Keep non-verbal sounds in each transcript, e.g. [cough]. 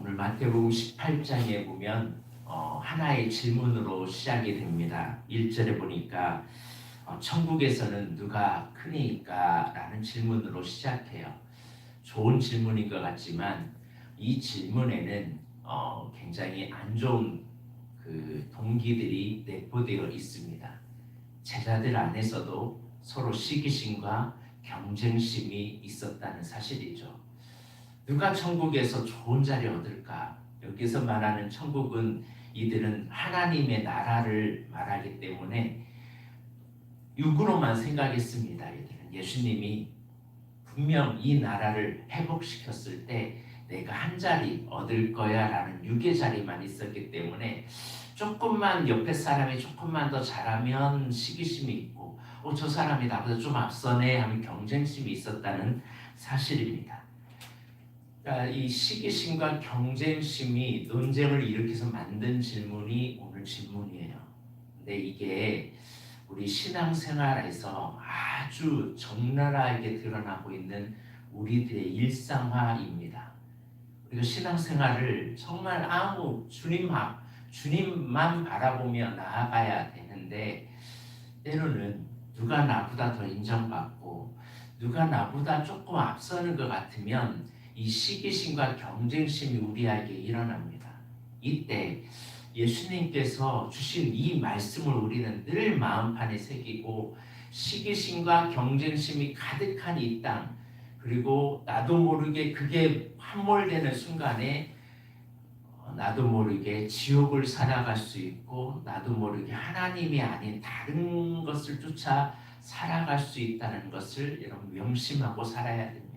오늘 마태복음 18장에 보면 어, 하나의 질문으로 시작이 됩니다. 1절에 보니까 어, 천국에서는 누가 크니까? 라는 질문으로 시작해요. 좋은 질문인 것 같지만 이 질문에는 어, 굉장히 안 좋은 그 동기들이 내포되어 있습니다. 제자들 안에서도 서로 시기심과 경쟁심이 있었다는 사실이죠. 누가 천국에서 좋은 자리 얻을까? 여기서 말하는 천국은 이들은 하나님의 나라를 말하기 때문에 육으로만 생각했습니다. 이들은 예수님이 분명 이 나라를 회복시켰을 때 내가 한 자리 얻을 거야라는 육의 자리만 있었기 때문에 조금만 옆에 사람이 조금만 더 잘하면 시기심이 있고 어, 저 사람이 나보다 좀 앞서네 하면 경쟁심이 있었다는 사실입니다. 그러니까 이 시기심과 경쟁심이 논쟁을 일으켜서 만든 질문이 오늘 질문이에요. 근데 이게 우리 신앙생활에서 아주 적나라하게 드러나고 있는 우리들의 일상화입니다. 우리가 신앙생활을 정말 아무 주님 앞, 주님만 바라보며 나아가야 되는데 때로는 누가 나보다 더 인정받고 누가 나보다 조금 앞서는 것 같으면 이 시기심과 경쟁심이 우리에게 일어납니다. 이때 예수님께서 주신 이 말씀을 우리는 늘 마음판에 새기고 시기심과 경쟁심이 가득한 이 땅, 그리고 나도 모르게 그게 함몰되는 순간에 어, 나도 모르게 지옥을 살아갈 수 있고 나도 모르게 하나님이 아닌 다른 것을 쫓아 살아갈 수 있다는 것을 여러분 명심하고 살아야 됩니다.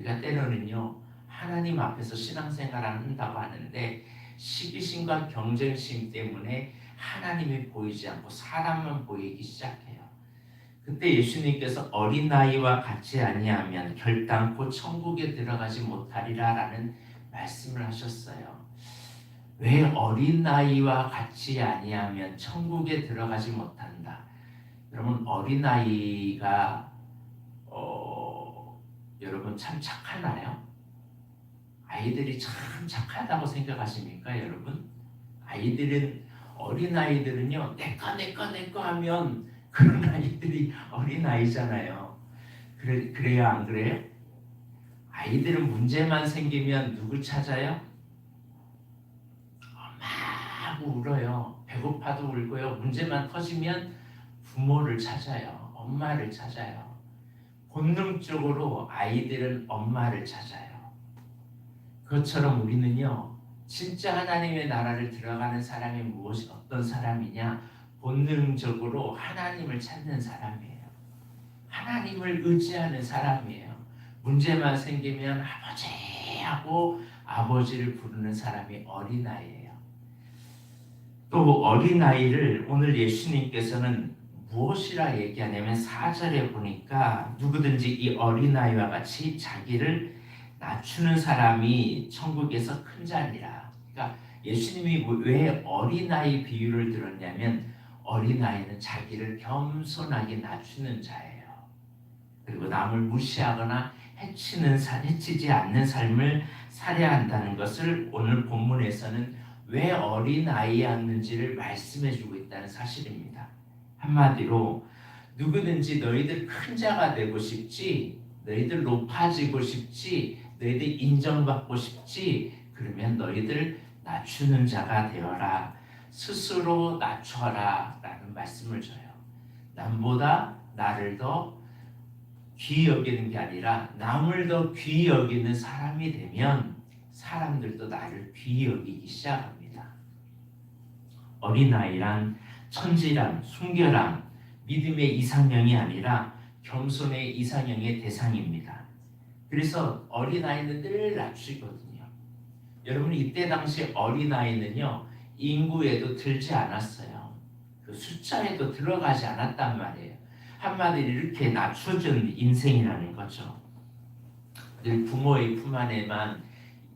우리가 때로는요 하나님 앞에서 신앙생활을 한다고 하는데 시기심과 경쟁심 때문에 하나님이 보이지 않고 사람만 보이기 시작해요. 그때 예수님께서 어린 나이와 같이 아니하면 결단코 천국에 들어가지 못하리라라는 말씀을 하셨어요. 왜 어린 나이와 같이 아니하면 천국에 들어가지 못한다? 여러분 어린 나이가 어, 여러분 참 착하나요? 아이들이 참 착하다고 생각하십니까, 여러분? 아이들은 어린 아이들은요, 내꺼 내꺼 내꺼 하면 그런 아이들이 어린 아이잖아요. 그래 그래요, 안 그래요? 아이들은 문제만 생기면 누구 찾아요? 엄마 하고 울어요. 배고파도 울고요. 문제만 터지면 부모를 찾아요. 엄마를 찾아요. 본능적으로 아이들은 엄마를 찾아요. 그것처럼 우리는요, 진짜 하나님의 나라를 들어가는 사람이 무엇이 어떤 사람이냐? 본능적으로 하나님을 찾는 사람이에요. 하나님을 의지하는 사람이에요. 문제만 생기면 아버지 하고 아버지를 부르는 사람이 어린아이예요. 또 어린아이를 오늘 예수님께서는 무엇이라 얘기하냐면 4절에 보니까 누구든지 이 어린아이와 같이 자기를 낮추는 사람이 천국에서 큰 자리라. 그러니까 예수님이 왜 어린아이 비유를 들었냐면 어린아이는 자기를 겸손하게 낮추는 자예요. 그리고 남을 무시하거나 해치는 사, 해치지 않는 삶을 살아야 한다는 것을 오늘 본문에서는 왜 어린아이였는지를 말씀해 주고 있다는 사실입니다. 한마디로 누구든지 너희들 큰 자가 되고 싶지 너희들 높아지고 싶지 너희들 인정받고 싶지 그러면 너희들 낮추는 자가 되어라. 스스로 낮춰라 라는 말씀을 줘요. 남보다 나를 더 귀히 여기는 게 아니라 남을 더 귀히 여기는 사람이 되면 사람들도 나를 귀히 여기기 시작합니다. 어린아이란 천지란 순결함 믿음의 이상형이 아니라 겸손의 이상형의 대상입니다. 그래서 어린아이는 늘 낮추거든요. 여러분 이때 당시 어린아이는요 인구에도 들지 않았어요. 그 숫자에도 들어가지 않았단 말이에요. 한마디로 이렇게 낮춰준 인생이라는 거죠. 늘 부모의 품 안에만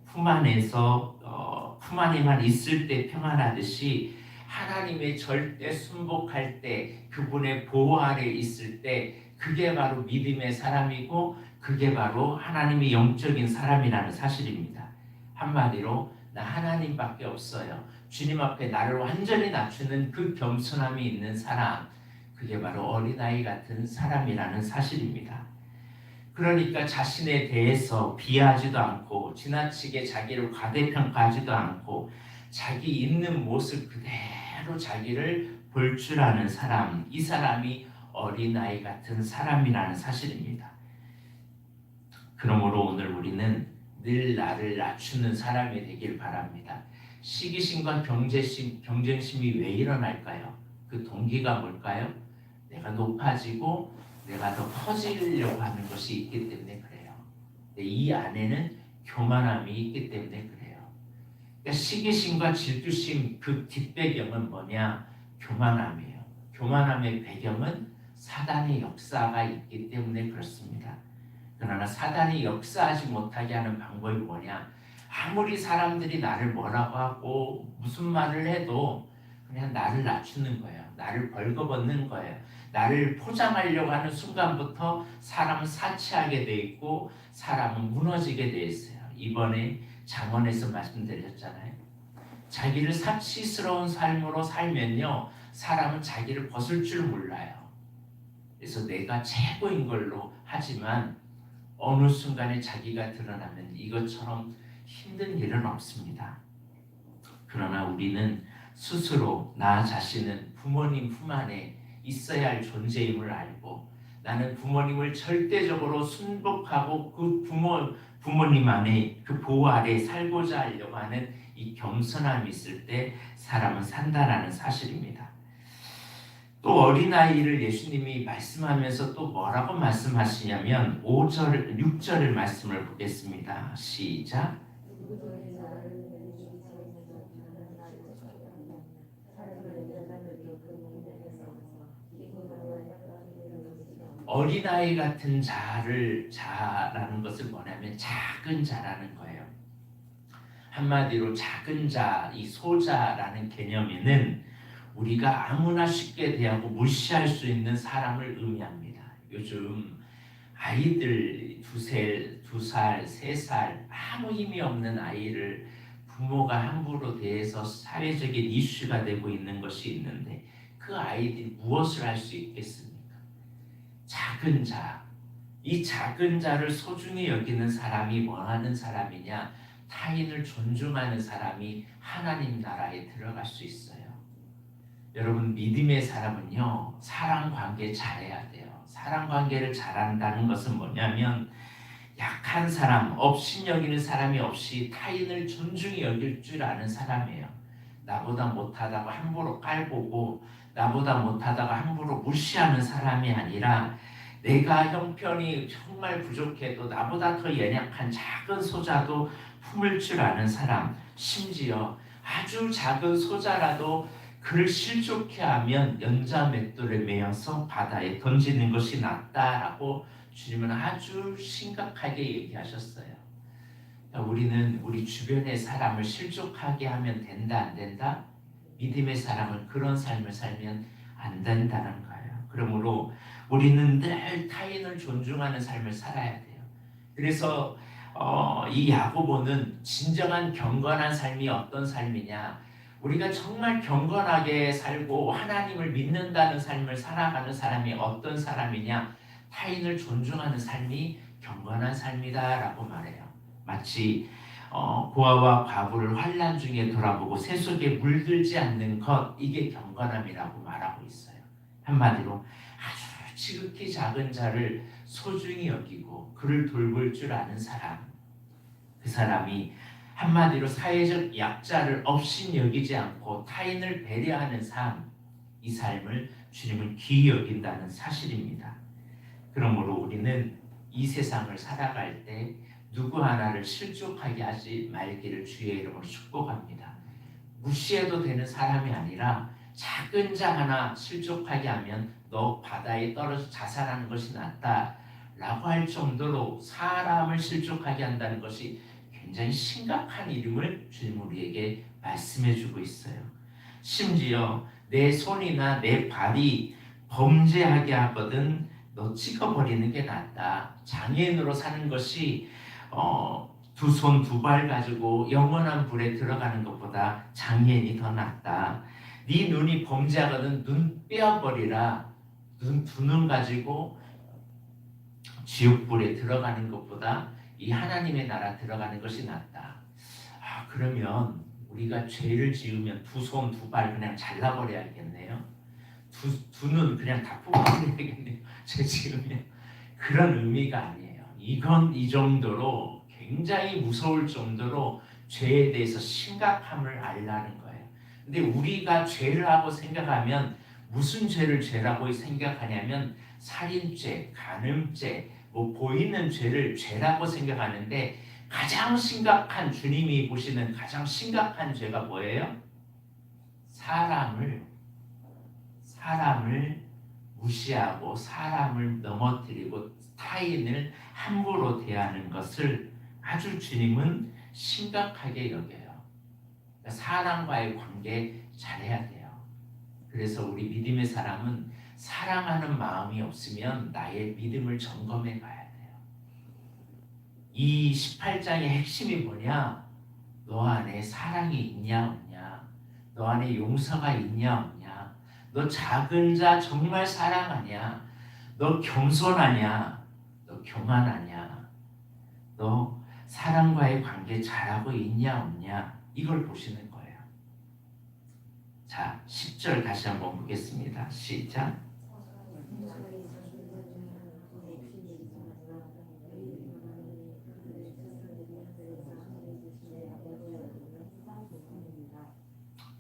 품 안에서 어, 품 안에만 있을 때 평안하듯이 하나님의 절대 순복할 때 그분의 보호 아래 있을 때 그게 바로 믿음의 사람이고 그게 바로 하나님의 영적인 사람이라는 사실입니다. 한마디로 나 하나님밖에 없어요. 주님 앞에 나를 완전히 낮추는 그 겸손함이 있는 사람, 그게 바로 어린아이 같은 사람이라는 사실입니다. 그러니까 자신에 대해서 비하하지도 않고 지나치게 자기를 과대평가하지도 않고 자기 있는 모습 그대로 자기를 볼 줄 아는 사람, 이 사람이 어린아이 같은 사람이라는 사실입니다. 그러므로 오늘 우리는 늘 나를 낮추는 사람이 되길 바랍니다. 시기심과 경제심, 경쟁심이 왜 일어날까요? 그 동기가 뭘까요? 내가 높아지고 내가 더 커지려고 하는 것이 있기 때문에 그래요. 근데 이 안에는 교만함이 있기 때문에 그래요. 그러니까 시기심과 질투심 그 뒷배경은 뭐냐? 교만함이에요. 교만함의 배경은 사단의 역사가 있기 때문에 그렇습니다. 그러나 사단이 역사하지 못하게 하는 방법이 뭐냐? 아무리 사람들이 나를 뭐라고 하고 무슨 말을 해도 그냥 나를 낮추는 거예요. 나를 벌거벗는 거예요. 나를 포장하려고 하는 순간부터 사람은 사치하게 돼 있고 사람은 무너지게 돼 있어요. 이번에 장원에서 말씀드렸잖아요. 자기를 사치스러운 삶으로 살면요, 사람은 자기를 벗을 줄 몰라요. 그래서 내가 최고인 걸로 하지만 어느 순간에 자기가 드러나면 이것처럼 힘든 일은 없습니다. 그러나 우리는 스스로 나 자신은 부모님 품 안에 있어야 할 존재임을 알고 나는 부모님을 절대적으로 순복하고 그 부모 부모님 안에 그 보호 아래 살고자 하려고 하는 이 겸손함이 있을 때 사람은 산다라는 사실입니다. 또 어린아이를 예수님이 말씀하면서 또 뭐라고 말씀하시냐면 5절, 6절의 말씀을 보겠습니다. 시작. 어린아이 같은 자를 자라는 것을 뭐냐면 작은 자라는 거예요. 한마디로 작은 자, 이 소자라는 개념에는 우리가 아무나 쉽게 대하고 무시할 수 있는 사람을 의미합니다. 요즘 아이들 두세, 두 살, 세 살 아무 힘이 없는 아이를 부모가 함부로 대해서 사회적인 이슈가 되고 있는 것이 있는데 그 아이들이 무엇을 할 수 있겠습니까? 작은 자, 이 작은 자를 소중히 여기는 사람이 원하는 사람이냐? 타인을 존중하는 사람이 하나님 나라에 들어갈 수 있어요. 여러분 믿음의 사람은요 사랑 관계 잘해야 돼요. 사랑 관계를 잘한다는 것은 뭐냐면 약한 사람, 없인 여기는 사람이 없이 타인을 존중히 여길 줄 아는 사람이에요. 나보다 못하다고 함부로 깔보고 나보다 못하다가 함부로 무시하는 사람이 아니라 내가 형편이 정말 부족해도 나보다 더 연약한 작은 소자도 품을 줄 아는 사람, 심지어 아주 작은 소자라도 그를 실족해 하면 연자 맷돌에 매어서 바다에 던지는 것이 낫다라고 주님은 아주 심각하게 얘기하셨어요. 그러니까 우리는 우리 주변의 사람을 실족하게 하면 된다 안 된다? 믿음의 사람은 그런 삶을 살면 안 된다는 거예요. 그러므로 우리는 늘 타인을 존중하는 삶을 살아야 돼요. 그래서 어, 이 야고보는 진정한 경건한 삶이 어떤 삶이냐? 우리가 정말 경건하게 살고 하나님을 믿는다는 삶을 살아가는 사람이 어떤 사람이냐? 타인을 존중하는 삶이 경건한 삶이다라고 말해요. 마치 어, 고아와 과부를 환란 중에 돌아보고 새 속에 물들지 않는 것 이게 경건함이라고 말하고 있어요. 한마디로 아주 지극히 작은 자를 소중히 여기고 그를 돌볼 줄 아는 사람 그 사람이 한마디로 사회적 약자를 없인 여기지 않고 타인을 배려하는 삶, 이 삶을 주님은 귀히 여긴다는 사실입니다. 그러므로 우리는 이 세상을 살아갈 때 누구 하나를 실족하게 하지 말기를 주의 이름으로 축복합니다. 무시해도 되는 사람이 아니라 작은 자 하나 실족하게 하면 너 바다에 떨어져 자살하는 것이 낫다 라고 할 정도로 사람을 실족하게 한다는 것이 굉장히 심각한 이름을 주님 우리에게 말씀해 주고 있어요. 심지어 내 손이나 내 발이 범죄하게 하거든 너 찍어버리는 게 낫다. 장애인으로 사는 것이 어, 두 손 두 발 가지고 영원한 불에 들어가는 것보다 장애인이 더 낫다. 네 눈이 범죄하거든 눈 빼어버리라. 눈 두 눈 가지고 지옥불에 들어가는 것보다 이 하나님의 나라 들어가는 것이 낫다. 아 그러면 우리가 죄를 지으면 두 손 두 발 그냥 잘라버려야겠네요. 두눈 그냥 다 뽑아버려야겠네요. [laughs] 죄 지으면 그런 의미가 아니에요. 이건 이 정도로 굉장히 무서울 정도로 죄에 대해서 심각함을 알라는 거예요. 근데 우리가 죄를 하고 생각하면 무슨 죄를 죄라고 생각하냐면 살인죄, 간음죄, 뭐 보이는 죄를 죄라고 생각하는데 가장 심각한 주님이 보시는 가장 심각한 죄가 뭐예요? 사람을 사람을 무시하고 사람을 넘어뜨리고 타인을 함부로 대하는 것을 아주 주님은 심각하게 여겨요. 그러니까 사람과의 관계 잘해야 돼요. 그래서 우리 믿음의 사람은 사랑하는 마음이 없으면 나의 믿음을 점검해 봐야 돼요. 이 18장의 핵심이 뭐냐? 너 안에 사랑이 있냐 없냐? 너 안에 용서가 있냐 없냐? 너 작은 자 정말 사랑하냐? 너 겸손하냐? 너 교만하냐? 너 사랑과의 관계 잘하고 있냐 없냐? 이걸 보시는 거예요. 자, 10절 다시 한번 보겠습니다. 시작.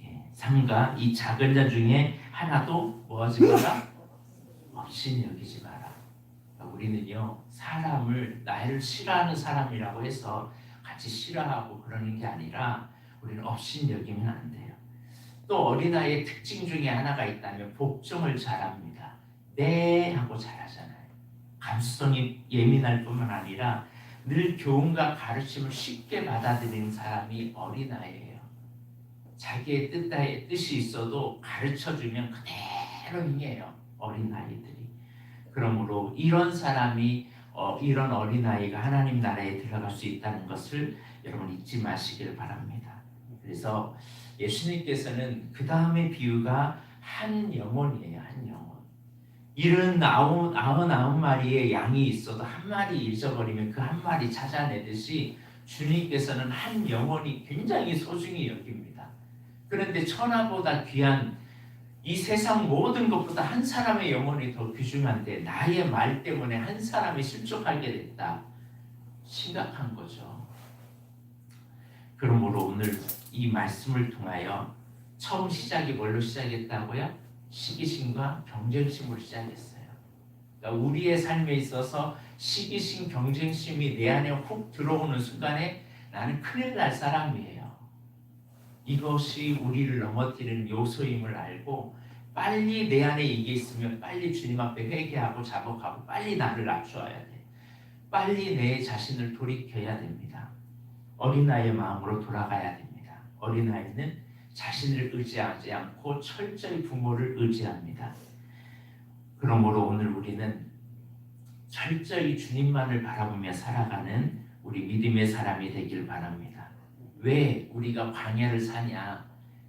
예, 삼가 이 작은 자 중에 하나도 뭐하지 마라? 없인 여기지 마라. 우리는요 사람을 나를 싫어하는 사람이라고 해서 같이 싫어하고 그러는 게 아니라 우리는 없인 여기면 안 돼요. 또 어린아이의 특징 중에 하나가 있다면 복종을 잘합니다. 네 하고 잘하잖아요. 감수성이 예민할 뿐만 아니라 늘 교훈과 가르침을 쉽게 받아들이는 사람이 어린아이예요. 자기의 뜻에 뜻이 있어도 가르쳐 주면 그대로 행해요. 어린아이들이. 그러므로 이런 사람이 어, 이런 어린아이가 하나님 나라에 들어갈 수 있다는 것을 여러분 잊지 마시길 바랍니다. 그래서 예수님께서는 그 다음의 비유가 한 영혼이에요. 한 영혼. 일흔 아홉 아흔 아홉 마리의 양이 있어도 한 마리 잊어버리면 그 한 마리 찾아내듯이 주님께서는 한 영혼이 굉장히 소중히 여깁니다. 그런데 천하보다 귀한 이 세상 모든 것보다 한 사람의 영혼이 더 귀중한데 나의 말 때문에 한 사람이 실족하게 됐다. 심각한 거죠. 그러므로 오늘 이 말씀을 통하여 처음 시작이 뭘로 시작했다고요? 시기심과 경쟁심으로 시작했어요. 그러니까 우리의 삶에 있어서 시기심, 경쟁심이 내 안에 훅 들어오는 순간에 나는 큰일 날 사람이에요. 이것이 우리를 넘어뜨리는 요소임을 알고 빨리 내 안에 이게 있으면 빨리 주님 앞에 회개하고 작업하고 빨리 나를 낮춰야 돼. 빨리 내 자신을 돌이켜야 됩니다. 어린아이의 마음으로 돌아가야 됩니다. 어린아이는 자신을 의지하지 않고 철저히 부모를 의지합니다. 그러므로 오늘 우리는 철저히 주님만을 바라보며 살아가는 우리 믿음의 사람이 되길 바랍니다. 왜 우리가 광야를 사냐?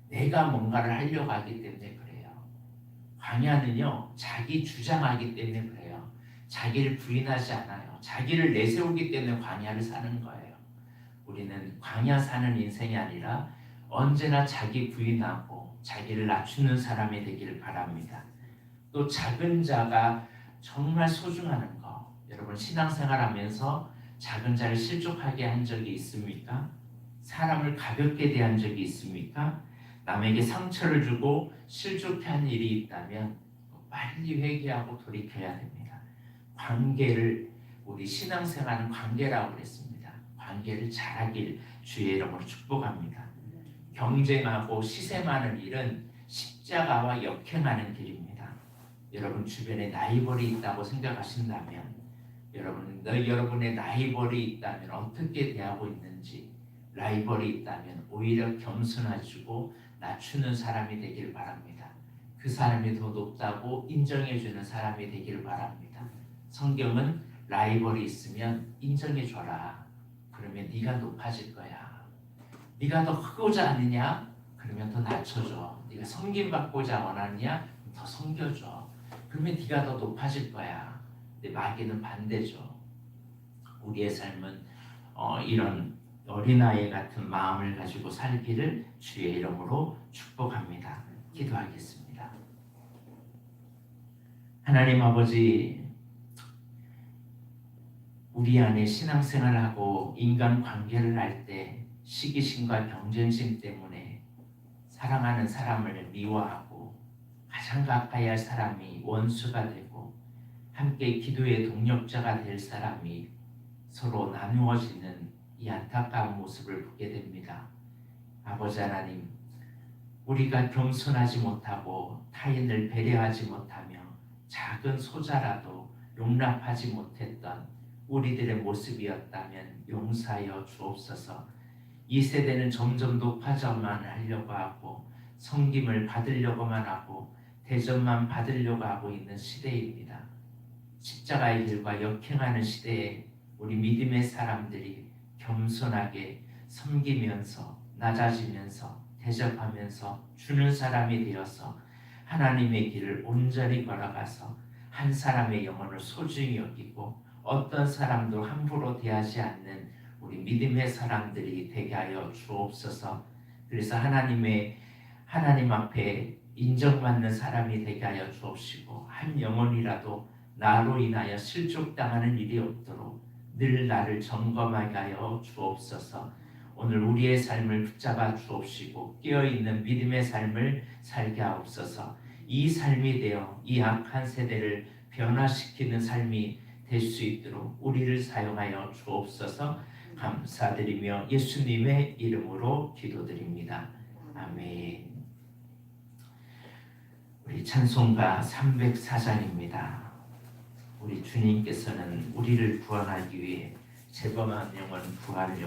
내가 뭔가를 하려고 하기 때문에 그래요. 광야는요, 자기 주장하기 때문에 그래요. 자기를 부인하지 않아요. 자기를 내세우기 때문에 광야를 사는 거예요. 우리는 광야 사는 인생이 아니라 언제나 자기 부인하고 자기를 낮추는 사람이 되기를 바랍니다. 또 작은 자가 정말 소중하는 거. 여러분 신앙생활 하면서 작은 자를 실족하게 한 적이 있습니까? 사람을 가볍게 대한 적이 있습니까? 남에게 상처를 주고 실족해 한 일이 있다면 빨리 회개하고 돌이켜야 됩니다. 관계를 우리 신앙생활은 관계라고 그랬습니다. 관계를 잘하길 주의 이름으로 축복합니다. 경쟁하고 시샘하는 일은 십자가와 역행하는 길입니다. 여러분 주변에 라이벌이 있다고 생각하신다면 여러분 너 여러분의 라이벌이 있다면 어떻게 대하고 있는지 라이벌이 있다면 오히려 겸손해지고 낮추는 사람이 되길 바랍니다. 그 사람이 더 높다고 인정해주는 사람이 되길 바랍니다. 성경은 라이벌이 있으면 인정해줘라. 그러면 네가 높아질 거야. 네가 더 크고자 하느냐? 그러면 더 낮춰줘. 네가 섬김 받고자 원하느냐? 더 섬겨줘. 그러면 네가 더 높아질 거야. 근데 마귀는 반대죠. 우리의 삶은 어, 이런 어린아이 같은 마음을 가지고 살기를 주의 이름으로 축복합니다. 기도하겠습니다. 하나님 아버지, 우리 안에 신앙생활하고 인간 관계를 할 때 시기심과 경쟁심 때문에 사랑하는 사람을 미워하고 가장 가까이 할 사람이 원수가 되고 함께 기도의 동력자가 될 사람이 서로 나누어지는 이 안타까운 모습을 보게 됩니다. 아버지 하나님, 우리가 겸손하지 못하고 타인을 배려하지 못하며 작은 소자라도 용납하지 못했던 우리들의 모습이었다면 용서하여 주옵소서. 이 세대는 점점 높아져만 하려고 하고 섬김을 받으려고만 하고 대접만 받으려고 하고 있는 시대입니다. 십자가의 길과 역행하는 시대에 우리 믿음의 사람들이 겸손하게 섬기면서 낮아지면서 대접하면서 주는 사람이 되어서 하나님의 길을 온전히 걸어가서 한 사람의 영혼을 소중히 여기고 어떤 사람도 함부로 대하지 않는 우리 믿음의 사람들이 되게 하여 주옵소서. 그래서 하나님의 하나님 앞에 인정받는 사람이 되게 하여 주옵시고 한 영혼이라도 나로 인하여 실족당하는 일이 없도록 늘 나를 점검하게 하여 주옵소서. 오늘 우리의 삶을 붙잡아 주옵시고 깨어 있는 믿음의 삶을 살게 하옵소서. 이 삶이 되어 이 악한 세대를 변화시키는 삶이 될 수 있도록 우리를 사용하여 주옵소서. 감사드리며 예수님의 이름으로 기도드립니다. 아멘. 우리 찬송가 304장입니다. 우리 주님께서는 우리를 구원하기 위해 재범한 영혼 부활을